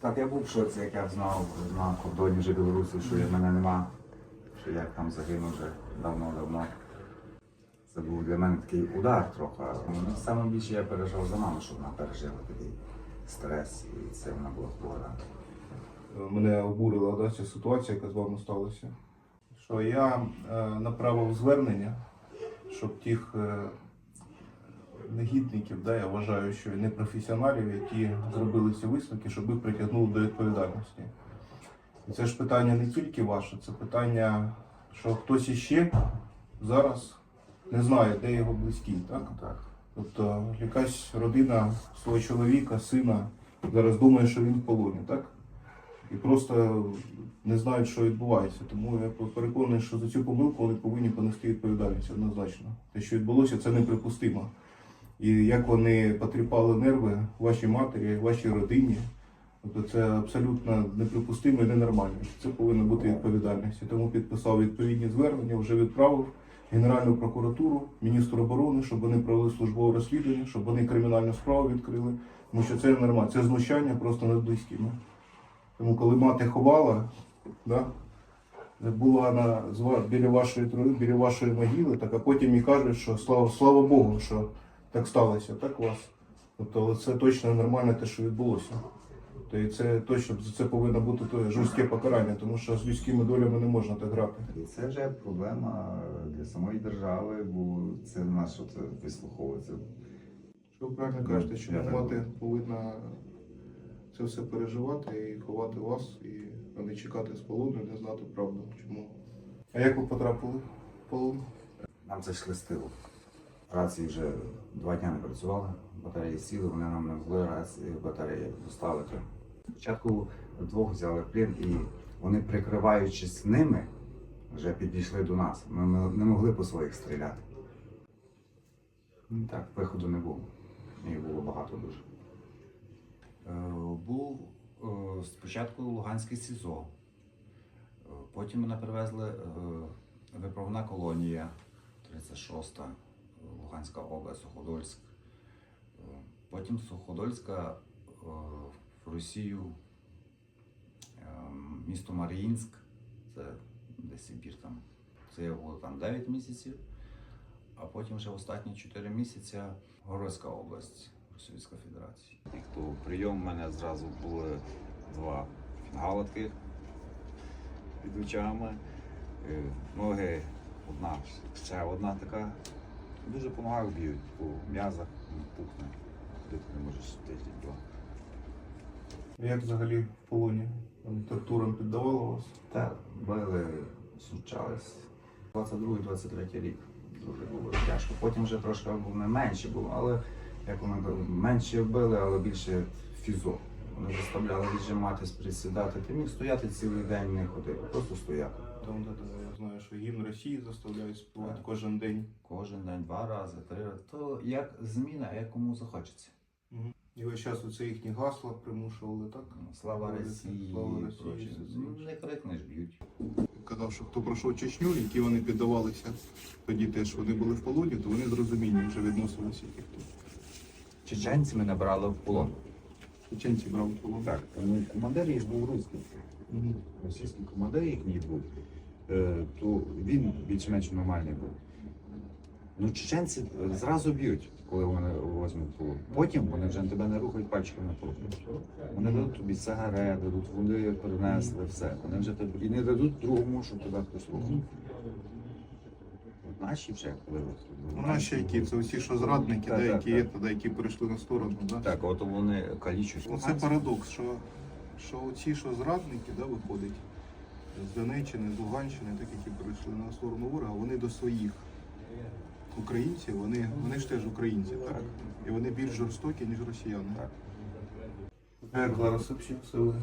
Так, я був в шоці, як я знав на кордоні вже Білорусі, що мене нема, що я там загинув вже давно-давно. Це був для мене такий удар трохи. Ну, Саме більше я переживав за маму, щоб вона пережила такий стрес, і це вона була хвора. Мене обурила да, ця ситуація, яка з вами сталася. Що я е, направив звернення, щоб тих е, негідників, да, я вважаю, що непрофесіоналів, які зробили ці висновки, щоб їх притягнули до відповідальності. І це ж питання не тільки ваше, це питання, що хтось іще зараз не знає, де його близький. Так? Так. Тобто якась родина свого чоловіка, сина зараз думає, що він в полоні, так? І просто не знають, що відбувається. Тому я переконаний, що за цю помилку вони повинні понести відповідальність однозначно. Те, що відбулося, це неприпустимо. І як вони потріпали нерви вашій матері, вашій родині, тобто це абсолютно неприпустимо і ненормально. Це повинна бути відповідальність. Тому підписав відповідні звернення, вже відправив Генеральну прокуратуру, міністру оборони, щоб вони провели службове розслідування, щоб вони кримінальну справу відкрили. Тому що це нормально, це знущання просто над близькими. Тому коли мати ховала, да, була на, біля вашої біля вашої могили, так а потім і кажуть, що слава, слава Богу, що так сталося, так у вас. Тобто але це точно нормально те, що відбулося. То і це точно за це повинно бути то жорстке покарання, тому що з людськими долями не можна так грати. І це вже проблема для самої держави, бо це на що це вислуховується. Що ви правильно кажете, що мати повинна це все переживати і ховати вас, і а не чекати з полону, не знати правду. Чому? А як ви потрапили в полон? Нам з тилу. Рації вже два дні не працювали, батареї сіли, вони нам не могли рації батареї доставити. Спочатку двох взяли в плен і вони, прикриваючись ними, вже підійшли до нас. Ми не могли по своїх стріляти. Так, виходу не було. Їх було багато дуже. Е, Був е, спочатку Луганський СІЗО. Е, Потім мене привезли виправна колонія 36-та, Луганська область, Суходольськ. Е, Потім Суходольська е, в Росію, е, місто Маріїнськ, це десь Сибір там. Це я було там 9 місяців, а потім вже останні 4 місяці Городська область Російської Федерації. І хто прийом у мене зразу були два фінгала під очами. Ноги одна, ще одна така. Дуже допомагав б'ють по м'язах, не пухне. Ходити не можеш тиждень два. Як взагалі в полоні? Там Тортурам піддавало вас? Так, били, сучались. 22-23 рік дуже було тяжко. Потім вже трошки був не менше було, але як вони менше били, але більше фізо. Вони заставляли віджиматись, присідати. Ти міг стояти цілий день, не ходив, просто стояти. Там, де, де, я знаю, що гімн Росії заставляють співати Так. кожен день. Кожен день, два рази, три рази. То як зміна, як кому захочеться. І весь час оце їхні гасла примушували, так? Ну, Слава Росії, Слава Росії, прочее. все це Ну, інше. Не крикнеш, б'ють. Казав, що хто пройшов Чечню, які вони піддавалися тоді теж вони були в полоні, то вони з розумінням вже відносилися хто. Чеченці мене брали в полон. Чеченці брали в полон. Так, ну, командир їх був русський. Мгм. Російський командир їхній був, е, то він більш-менш нормальний був. Ну, чеченці е, зразу б'ють, коли вони возьмуть полон. Потім вони вже тебе не рухають пальчиками по руках. Вони дадуть тобі сигарети, дадуть вони принесли, все. Вони вже тобі і не дадуть другому, щоб тебе хтось рухав. Наші вже коли Ну, наші які, це усі, що зрадники, Так, да, так, які так. є, тоді, які перейшли на сторону. Да? Так, от вони калічуть. Оце парадокс, що, що ці, що зрадники, да, виходять з Донеччини, з Луганщини, так які перейшли на сторону ворога, вони до своїх українців, вони, вони ж теж українці, так? І вони більш жорстокі, ніж росіяни. Так. Ви?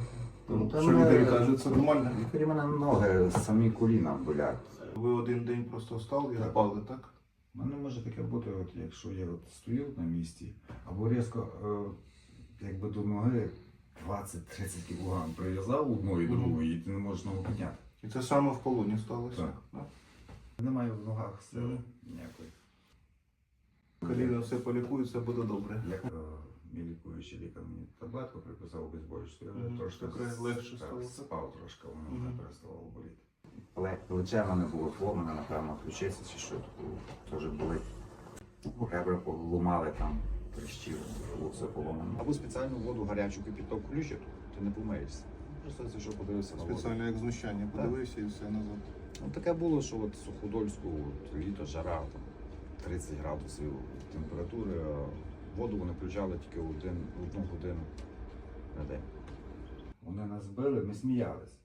Ну, та що ми- лікарі кажуть, це нормально? Ноги, самі коліна болять. Ви один день просто встали і Так. впали, так? У мене може таке бути, от, якщо я от стою на місці, або різко е, якби до ноги 20-30 кг прив'язав одну і Мгм. другу, і ти не можеш ногу підняти. І це саме в полоні сталося. Так. Да? Немає в ногах сили ніякої. Коліна все полікується, буде добре. Як е, мій лікуючий лікар мені таблетку приписав обезболюючу, я вже Мгм, трошки таке с- легше так, стало, спав трошки, воно Мгм. не переставало боліти. Але плече в мене було зломане, напевно, ключиця чи що теж болить. Ребра полумали там, тріщили, було все поломано. Або спеціальну воду гарячу кипяток включив, ти не помиєшся. Просто це що подивився на воду. Спеціально як знущання подивився і все назад. Ну, таке було, що от Суходольську от, літо жара, там 30 градусів температури, а воду вони включали тільки один, одну годину на день. Вони нас били, ми сміялись.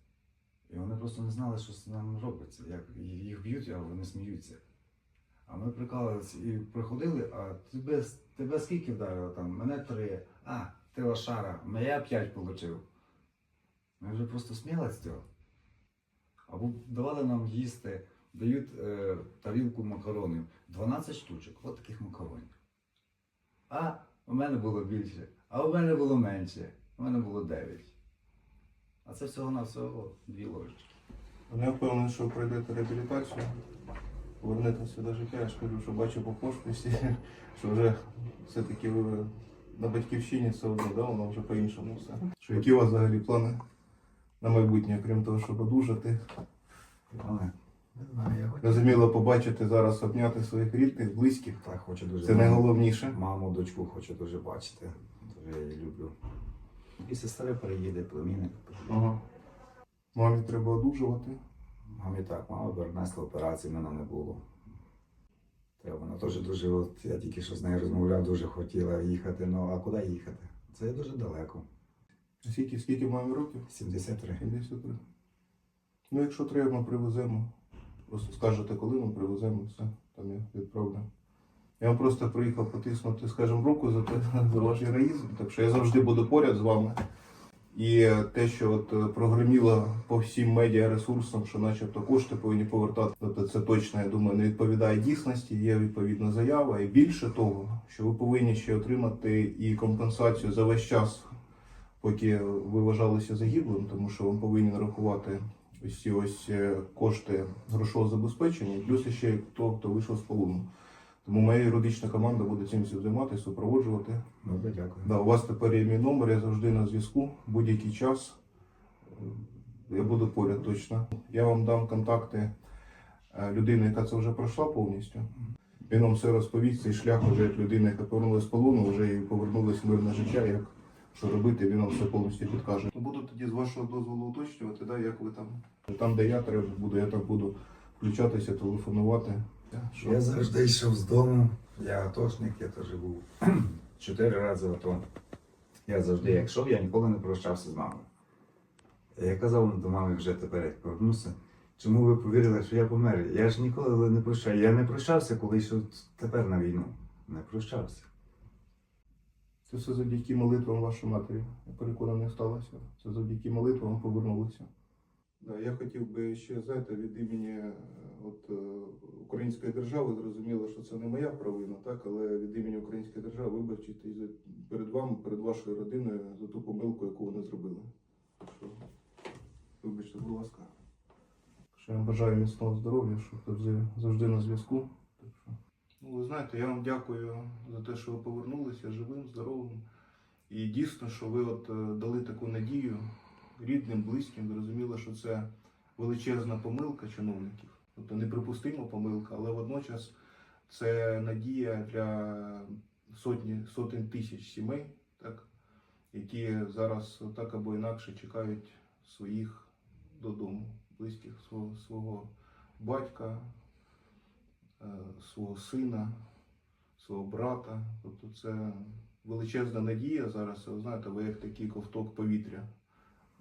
І вони просто не знали, що з нами робиться. Як їх б'ють, а вони сміються. А ми прикалувалися і приходили, а тебе, тебе скільки вдарило там? Мене три. А, ти лошара, я п'ять отримав. Ми вже просто сміялися з цього. Або давали нам їсти, дають е, тарілку макаронів. 12 штучок, от таких макаронів. А у мене було більше, а у мене було менше. У мене було 9. А це всього на всього дві ложечки. Я впевнений, що пройдете реабілітацію, повернетеся до життя. Я ж кажу, що бачу по пошписі, що вже все-таки ви на батьківщині все одно, да, воно вже по-іншому все. Що які у вас взагалі плани на майбутнє, крім того, щоб одужати? Але не знаю, я хочу. Зрозуміло, побачити зараз, обняти своїх рідних, близьких. Так, хочу дуже. Це найголовніше. Маму, дочку хочу дуже бачити. Дуже я її люблю. І сестри приїде, племінник. Ага. Мамі треба одужувати. Мамі так, мама перенесла операцію, мене не було. Треба, вона теж дуже, от я тільки що з нею розмовляв, дуже хотіла їхати. Ну а куди їхати? Це дуже далеко. Скільки, скільки мамі років? 73. 73. Ну, якщо треба, ми привеземо. Просто скажете, коли ми привеземо, все, там я відправлю. Я вам просто приїхав потиснути, скажімо, руку за, те, за ваш героїзм, так що я завжди буду поряд з вами. І те, що от е, прогреміло по всім медіаресурсам, що начебто кошти повинні повертати, тобто це точно, я думаю, не відповідає дійсності, є відповідна заява. І більше того, що ви повинні ще отримати і компенсацію за весь час, поки ви вважалися загиблим, тому що вам повинні нарахувати ось ось е, кошти грошового забезпечення, плюс ще хто, хто вийшов з полону. Тому моя юридична команда буде цим всім займатися, супроводжувати. Добре, дякую. Да, у вас тепер є мій номер, я завжди на зв'язку, будь-який час. Е, Я буду поряд точно. Я вам дам контакти е, людини, яка це вже пройшла повністю. Він вам все розповість, цей шлях вже як людина, яка повернулася з полону, вже і повернулася в мирне життя, як що робити, він вам все повністю підкаже. Буду тоді з вашого дозволу уточнювати, да, як ви там. Там, де я треба буду, я там буду включатися, телефонувати. Я завжди йшов з дому. Я атошник, я теж був чотири рази в АТО. Я завжди, як йшов, я ніколи не прощався з мамою. Я казав до мами вже тепер, як повернуся, чому ви повірили, що я помер? Я ж ніколи не прощаю. Я не прощався, коли йшов тепер на війну. Не прощався. Це все завдяки молитвам вашої матері. Я переконаний, сталося. Це завдяки молитвам повернулися. Да, я хотів би ще знаєте, від імені е, от, е, української держави зрозуміло, що це не моя провина, так, але від імені української держави вибачити перед вами, перед вашою родиною за ту помилку, яку вони зробили. Що, вибачте, будь ласка. Що я бажаю міцного здоров'я, щоб завжди, завжди на зв'язку. Так що. Ну, ви знаєте, я вам дякую за те, що ви повернулися живим, здоровим. І дійсно, що ви от е, дали таку надію рідним, близьким. Зрозуміло, що це величезна помилка чиновників. Тобто неприпустима помилка, але водночас це надія для сотні, сотень тисяч сімей, так, які зараз так або інакше чекають своїх додому, близьких свого, свого батька, е, свого сина, свого брата. Тобто це величезна надія зараз. Ви знаєте, ви як такий ковток повітря.